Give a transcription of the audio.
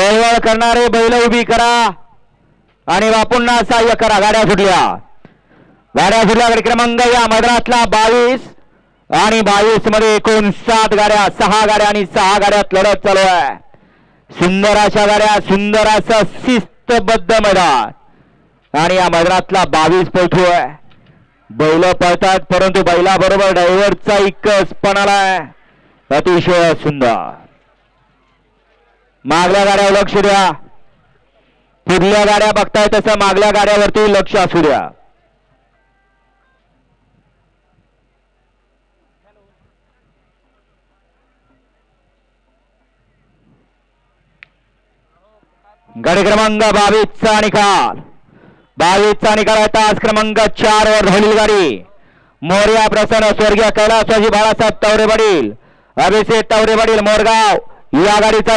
वळवळ करणारे बैल उभी करा. आणि बापूंना सहाय्य करा. गाड्या सुटल्या. गाड्या सुटल्या क्रमांक या मैदानातला बावीस. आणि बावीसमध्ये एकूण सात गाड्या सहा गाड्या आणि सहा गाड्यात लढत चालू आहे. सुंदर अशा गाड्या सुंदर असं शिस्तबद्ध मैदान. आणि या मैदानातला बावीस पळतो आहे. बैल पळतात परंतु बैलाबरोबर ड्रायव्हरचा इकच पण आलाय अतिशय सुंदर. मागल्या गाड्यावर लक्ष द्या. पुढल्या गाड्या बघताय तसं मागल्या गाड्यावरती लक्ष असू द्या. गाडी क्रमांक बावीसचा निकाल. बावीसचा निकाल आहे तास क्रमांक चार वर झालेली गाडी. मोर्या प्रसन्न स्वर्गीय कैलासवाजी बाळासाहेब तावरे वडील अभिषेक तावरे वडील मोरगाव. या गाडीचा